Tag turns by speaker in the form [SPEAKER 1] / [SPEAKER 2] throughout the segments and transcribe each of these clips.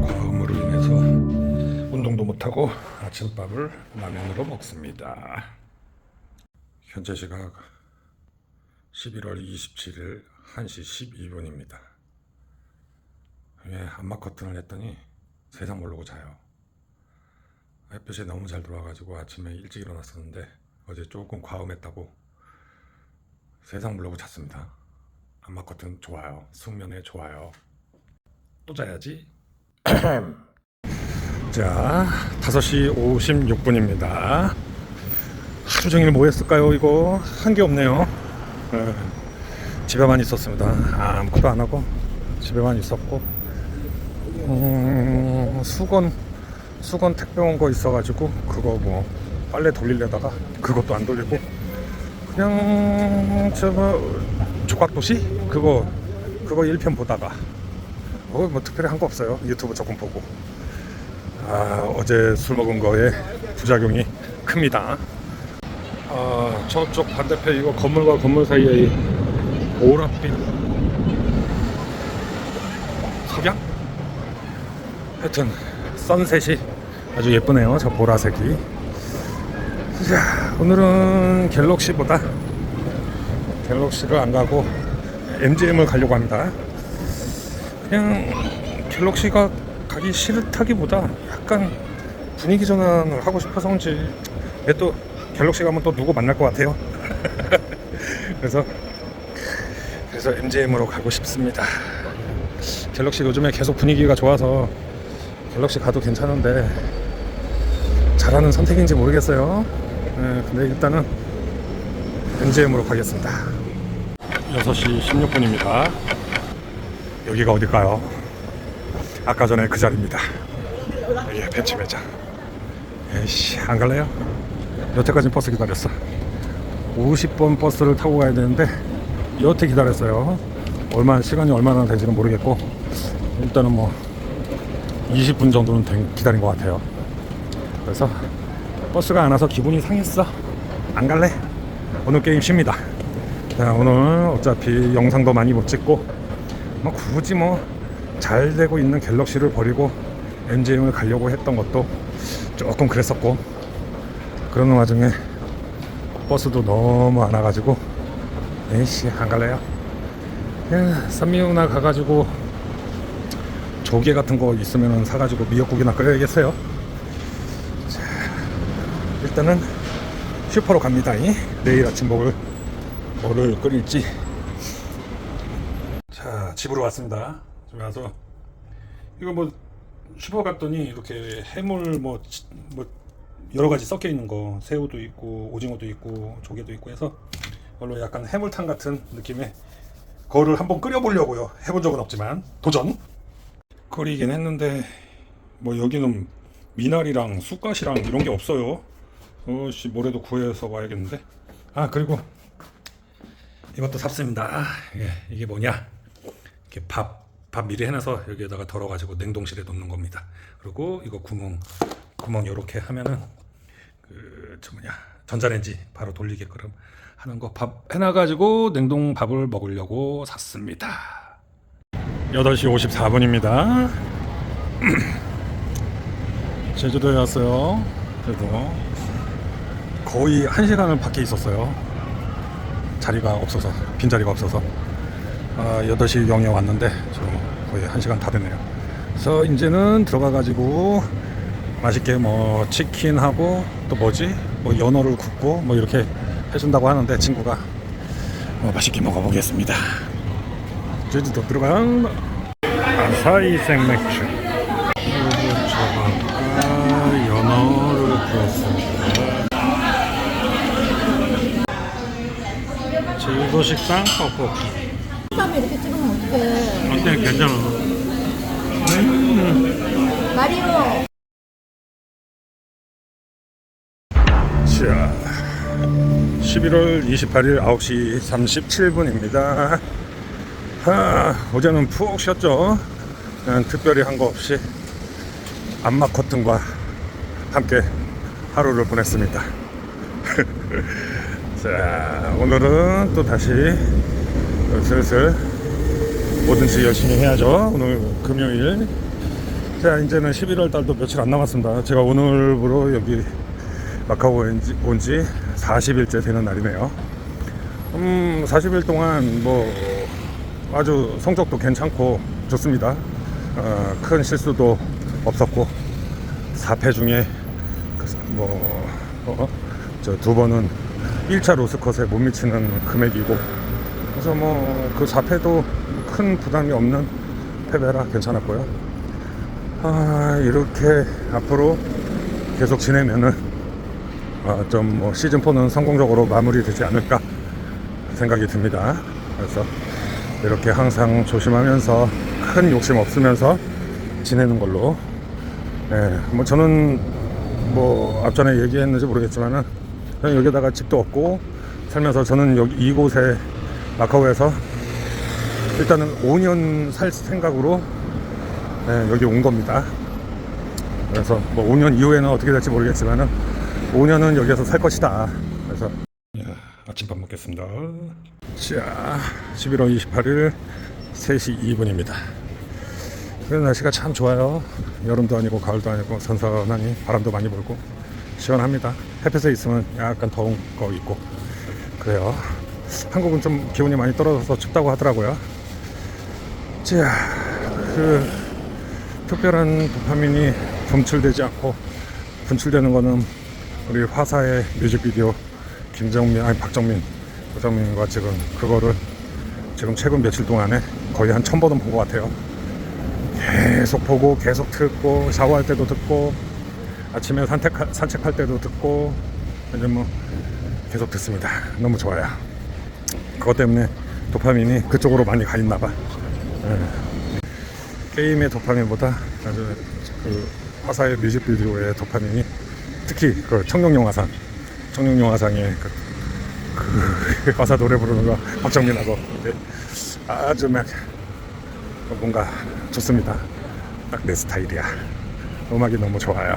[SPEAKER 1] 과음으로 인해서 운동도 못하고 아침밥을 라면으로 먹습니다. 현재 시각 11월 27일 1시 12분입니다. 왜 안마 커튼을 했더니 세상 모르고 자요. 햇볕이 너무 잘 들어와가지고 아침에 일찍 일어났었는데 어제 조금 과음했다고 세상 모르고 잤습니다. 안마 커튼 좋아요. 숙면에 좋아요. 또 자야지. 자, 5시 56분입니다. 하루 종일 뭐 했을까요, 이거? 한 게 없네요. 예, 집에만 있었습니다. 아무것도 안 하고, 집에만 있었고, 음, 수건, 수건 택배 온 거 있어가지고, 그거 뭐, 빨래 돌리려다가, 그것도 안 돌리고, 그냥, 저, 뭐, 조각도시? 그거, 그거 1편 보다가, 뭐, 뭐 특별히 한 거 없어요. 유튜브 조금 보고. 아, 어제 술 먹은 거에 부작용이 큽니다. 아, 저쪽 반대편 이거 건물과 건물 사이에 이 오랏빛 석양? 하여튼 선셋이 아주 예쁘네요. 저 보라색이. 자, 오늘은 갤럭시보다 갤럭시를 안 가고 MGM을 가려고 합니다. 그냥 갤럭시가 가기 싫다기보다 약간 분위기 전환을 하고 싶어서인지 얘또 갤럭시 가면 또 누구 만날 것 같아요. 그래서 그래서 MGM으로 가고 싶습니다. 갤럭시 요즘에 계속 분위기가 좋아서 갤럭시 가도 괜찮은데 잘하는 선택인지 모르겠어요. 네, 근데 일단은 MGM으로 가겠습니다. 6시 16분입니다. 여기가 어딜까요? 아까 전에 그 자리입니다. 여기 벤치 매장. 에이씨, 안 갈래요? 여태까지 버스 기다렸어. 50번 버스를 타고 가야 되는데 여태 기다렸어요. 얼마 시간이 얼마나 되지는 모르겠고 일단은 뭐 20분 정도는 된- 기다린 것 같아요. 그래서 버스가 안 와서 기분이 상했어. 안 갈래? 오늘 게임 쉽니다. 자, 오늘 어차피 영상도 많이 못 찍고 뭐 굳이 뭐 잘 되고 있는 갤럭시를 버리고 MGM을 가려고 했던 것도 조금 그랬었고 그러는 와중에 버스도 너무 안 와가지고 에이씨 안 갈래요 산미우나 가가지고 조개 같은 거 있으면 사가지고 미역국이나 끓여야겠어요 자, 일단은 슈퍼로 갑니다. 이. 내일 아침 먹을 뭐를 끓일지. 자 집으로 왔습니다. 집에 와서. 이거 뭐 슈퍼 갔더니 이렇게 해물 뭐, 치- 뭐 여러 가지 섞여 있는 거. 새우도 있고 오징어도 있고 조개도 있고 해서 이걸로 약간 해물탕 같은 느낌의 거를 한번 끓여보려고요. 해본 적은 없지만. 도전! 끓이긴 했는데 뭐 여기는 미나리랑 쑥갓이랑 이런 게 없어요 어씨 뭐래도 구해서 와야겠는데 아 그리고 이것도 샀습니다 예, 이게 뭐냐 이렇게 밥, 밥 미리 해놔서 여기에다가 덜어가지고 냉동실에 놓는 겁니다. 그리고 이거 구멍, 구멍 요렇게 하면은 그, 저 뭐냐, 전자레인지 바로 돌리게끔 하는 거 밥 해놔가지고 냉동 밥을 먹으려고 샀습니다. 8시 54분입니다. 제주도에 왔어요. 그래도 거의 1시간을 밖에 있었어요. 자리가 없어서, 빈 자리가 없어서. 아, 8시 영에 왔는데 지금 거의 1시간 다 됐네요. 그래서 이제는 들어가 가지고 맛있게 뭐 치킨하고 또 뭐지? 뭐 연어를 굽고 뭐 이렇게 해준다고 하는데 친구가 어, 맛있게 먹어보겠습니다. 제주도 들어간 아사히 생맥주 도 식당 떡볶이.
[SPEAKER 2] 쌈에 이렇게 찍으면 어떡해.
[SPEAKER 1] 어때? 괜찮아?
[SPEAKER 2] 마리오.
[SPEAKER 1] 자 11월 28일 9시 37분입니다. 아, 어제는 푹 쉬었죠? 그냥 특별히 한 거 없이 안마 커튼과 함께 하루를 보냈습니다 자, 오늘은 또 다시 슬슬 뭐든지 열심히 해야죠. 오늘 금요일. 자, 이제는 11월 달도 며칠 안 남았습니다. 제가 오늘부로 여기 마카오 온지 40일째 되는 날이네요. 음, 40일 동안 뭐 아주 성적도 괜찮고 좋습니다. 어, 큰 실수도 없었고 4패 중에 그 뭐, 어, 저두 번은 1차 로스컷에 못 미치는 금액이고 그래서 뭐그 4패도 큰 부담이 없는 패배라 괜찮았고요. 아, 이렇게 앞으로 계속 지내면은 아, 좀뭐 시즌 4는 성공적으로 마무리되지 않을까 생각이 듭니다. 그래서 이렇게 항상 조심하면서 큰 욕심 없으면서 지내는 걸로. 예, 뭐 저는 뭐 앞전에 얘기했는지 모르겠지만은 저는 여기다가 집도 없고 살면서 저는 여기 이곳에 마카오에서 일단은 5년 살 생각으로 예, 여기 온 겁니다. 그래서 뭐 5년 이후에는 어떻게 될지 모르겠지만은 5년은 여기서 살 것이다. 그래서 아침밥 먹겠습니다. 자, 11월 28일 3시 2분입니다. 그래서 날씨가 참 좋아요. 여름도 아니고 가을도 아니고 선선하니 바람도 많이 불고 시원합니다. 햇볕에 있으면 약간 더운 거 있고 그래요. 한국은 좀 기온이 많이 떨어져서 춥다고 하더라고요. 자, 그 특별한 도파민이 분출되지 않고 분출되는 거는 우리 화사의 뮤직비디오 김정민 아니 박정민 박정민과 지금 그거를 지금 최근 며칠 동안에 거의 한 천 번은 본 것 같아요. 계속 보고 계속 듣고 샤워할 때도 듣고 아침에 산책 산책할 때도 듣고 이제 뭐 계속 듣습니다. 너무 좋아요. 그것 때문에 도파민이 그쪽으로 많이 가 있나 봐. 예. 게임의 도파민보다 아주 그 화사의 뮤직비디오의 도파민이 특히 그 청룡영화상 청룡영화상의 그, 그 화사 노래 부르는 거 박정민하고 아주 막 뭔가 좋습니다. 딱 내 스타일이야. 음악이 너무 좋아요.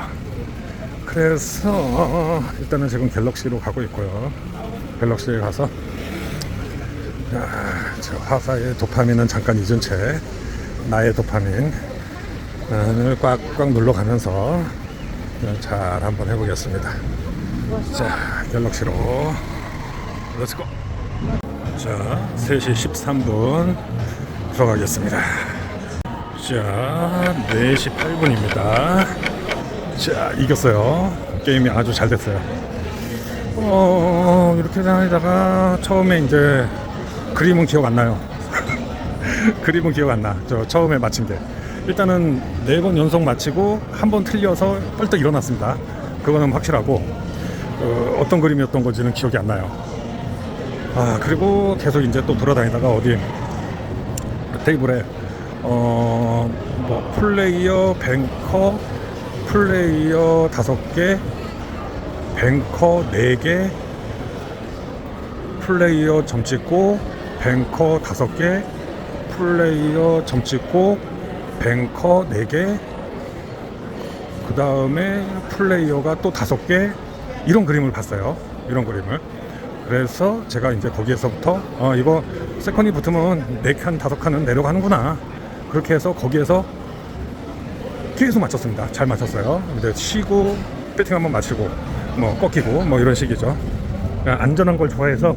[SPEAKER 1] 그래서 일단은 지금 갤럭시로 가고 있고요. 갤럭시에 가서 아, 저 화사의 도파민은 잠깐 잊은 채 나의 도파민을 꽉꽉 눌러가면서 잘 한번 해보겠습니다. 자, 갤럭시로 렛츠고. 자, 3시 13분 들어가겠습니다. 자, 4시 8분입니다. 자, 이겼어요. 게임이 아주 잘 됐어요. 어, 이렇게 다니다가 처음에 이제 그림은 기억 안 나요. 그림은 기억 안 나. 저 처음에 맞힌 게. 일단은 네 번 연속 맞히고 한 번 틀려서 뻘떡 일어났습니다. 그거는 확실하고 어, 어떤 그림이었던 건지는 기억이 안 나요. 아 그리고 계속 이제 또 돌아다니다가 어디 테이블에 어뭐 플레이어 뱅커 플레이어 다섯 개 뱅커 네개 플레이어 점 찍고 뱅커 다섯 개 플레이어 점 찍고 뱅커 네개그 다음에 플레이어가 또 다섯 개. 이런 그림을 봤어요. 이런 그림을. 그래서 제가 이제 거기에서부터 어 이거 세컨이 붙으면 네칸 다섯 칸은 내려가는구나. 그렇게 해서 거기에서 계속 맞췄습니다. 잘 맞췄어요. 이제 쉬고 배팅 한번 맞추고 뭐 꺾이고 뭐 이런 식이죠. 그냥 안전한 걸 좋아해서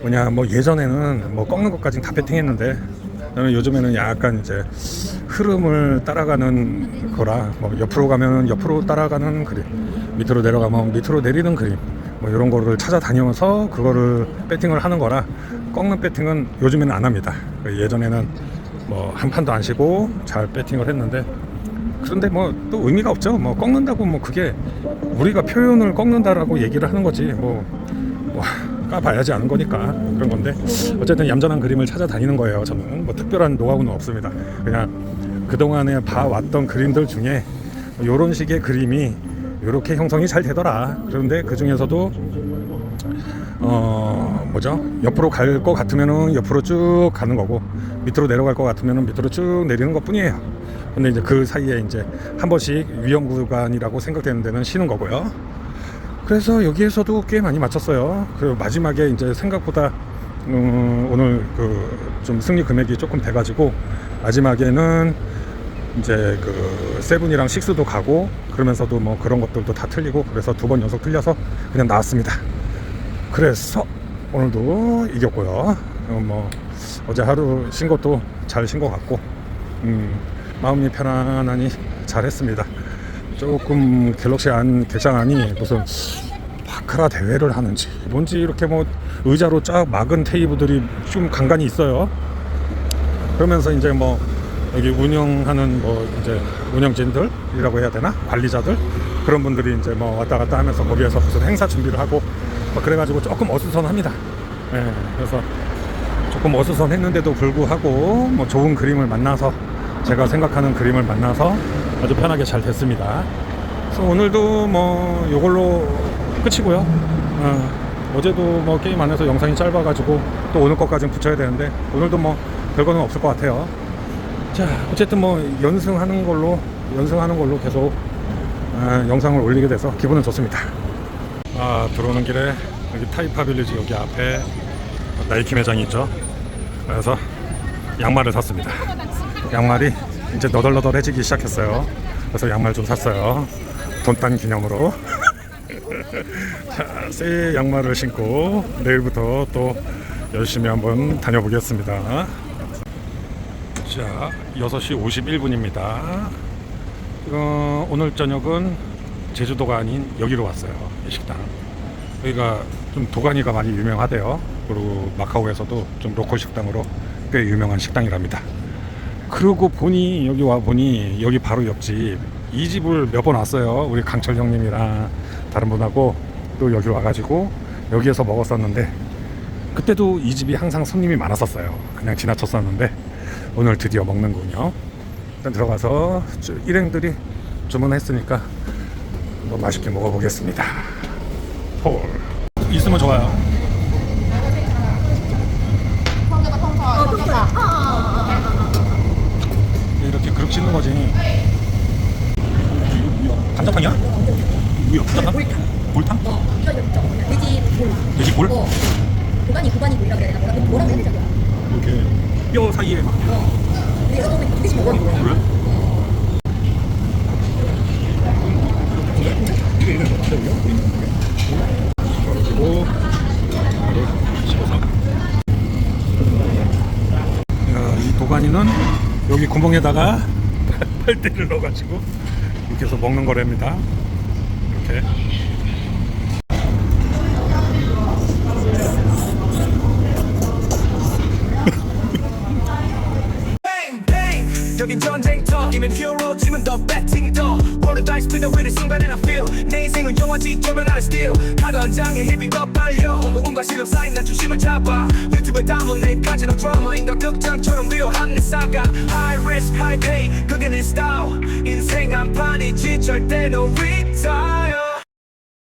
[SPEAKER 1] 뭐냐 뭐 예전에는 뭐 꺾는 것까지는 다 배팅했는데 저는 요즘에는 약간 이제 흐름을 따라가는 거라 뭐 옆으로 가면 옆으로 따라가는 그림 밑으로 내려가면 밑으로 내리는 그림 뭐 이런 거를 찾아다니면서 그거를 배팅을 하는 거라 꺾는 배팅은 요즘에는 안 합니다. 예전에는 뭐 한 판도 안 쉬고 잘 배팅을 했는데 그런데 뭐 또 의미가 없죠. 뭐 꺾는다고 뭐 그게 우리가 표현을 꺾는다라고 얘기를 하는 거지. 뭐, 뭐 까봐야지 아는 거니까. 그런 건데. 어쨌든 얌전한 그림을 찾아다니는 거예요 저는. 뭐 특별한 노하우는 없습니다. 그냥 그 동안에 봐왔던 그림들 중에 이런 식의 그림이 이렇게 형성이 잘 되더라. 그런데 그 중에서도 어 뭐죠 옆으로 갈 것 같으면은 옆으로 쭉 가는 거고 밑으로 내려갈 것 같으면은 밑으로 쭉 내리는 것 뿐이에요 근데 이제 그 사이에 이제 한 번씩 위험 구간이라고 생각되는 데는 쉬는 거고요 그래서 여기에서도 꽤 많이 맞췄어요. 그리고 마지막에 이제 생각보다 음, 오늘 그 좀 승리 금액이 조금 돼가지고 마지막에는 이제 그 세븐이랑 식스도 가고 그러면서도 뭐 그런 것들도 다 틀리고 그래서 두 번 연속 틀려서 그냥 나왔습니다. 그래서 오늘도 이겼고요. 어, 뭐 어제 하루 쉰 것도 잘쉰것 같고 음, 마음이 편안하니 잘했습니다. 조금 갤럭시 안 개장하니 무슨 바카라 대회를 하는지 뭔지 이렇게 뭐 의자로 쫙 막은 테이블들이 좀 간간히 있어요. 그러면서 이제 뭐 여기 운영하는 뭐 이제 운영진들이라고 해야 되나 관리자들 그런 분들이 이제 뭐 왔다 갔다 하면서 거기에서 무슨 행사 준비를 하고 뭐 그래가지고 조금 어수선합니다. 예, 그래서 조금 어수선했는데도 불구하고 뭐 좋은 그림을 만나서 제가 생각하는 그림을 만나서 아주 편하게 잘 됐습니다. 그래서 오늘도 뭐 요걸로 끝이고요. 어, 어제도 뭐 게임 안에서 영상이 짧아가지고 또 오늘 것까지는 붙여야 되는데 오늘도 뭐 별거는 없을 것 같아요. 자 어쨌든 뭐 연승하는 걸로 연승하는 걸로 계속 아, 영상을 올리게 돼서 기분은 좋습니다. 아 들어오는 길에 여기 타이파 빌리지 여기 앞에 나이키 매장이 있죠. 그래서 양말을 샀습니다. 양말이 이제 너덜너덜해지기 시작했어요. 그래서 양말 좀 샀어요. 돈딴 기념으로. 자, 새 양말을 신고 내일부터 또 열심히 한번 다녀보겠습니다. 자, 6시 51분입니다. 어, 오늘 저녁은 제주도가 아닌 여기로 왔어요. 이 식당. 여기가 좀 도가니가 많이 유명하대요. 그리고 마카오에서도 좀 로컬 식당으로 꽤 유명한 식당이랍니다. 그러고 보니 여기 와 보니 여기 바로 옆집 이 집을 몇 번 왔어요. 우리 강철 형님이랑 다른 분하고 또 여기 와가지고 여기에서 먹었었는데 그때도 이 집이 항상 손님이 많았었어요. 그냥 지나쳤었는데 오늘 드디어 먹는군요. 일단 들어가서 주- 일행들이 주문했으니까 뭐 맛있게 먹어보겠습니다. 홀 있으면 좋아요. 이렇게 그릇 씻는 거지. 이거 뭐야? 간장탕이야? 뭐야? 간장탕? 볼탕?
[SPEAKER 3] 돼지 볼.
[SPEAKER 1] 돼지 볼?
[SPEAKER 3] 어. 고관이 고관이 볼이라고 해야 되나? 뭐라 뭐라고 해야 되나?
[SPEAKER 1] 이렇게 뼈 사이에 막
[SPEAKER 3] 근데 이거 좀 돼지 먹어.
[SPEAKER 1] 그래? 그리고 바로 씹어서 야, 이 도가니는 구멍에다가 팔대를 넣어가지고 이렇게 해서 먹는 거랍니다. 이렇게
[SPEAKER 4] 전쟁터이면 히어로지면 더 배팅이 더 Roll the dice spin the wheel 이 순간에 I feel 내 인생은 영화지 조면 아래 still 가던장에 힙이 더 빨려 온갖 실력 쌓인 난 중심을 잡아 유튜브에 담은 내 까지는 드라마 인간 극장처럼 리얼한 내 사가 High risk high pay 그게 내 style 인생 한 판이지 절대 no retire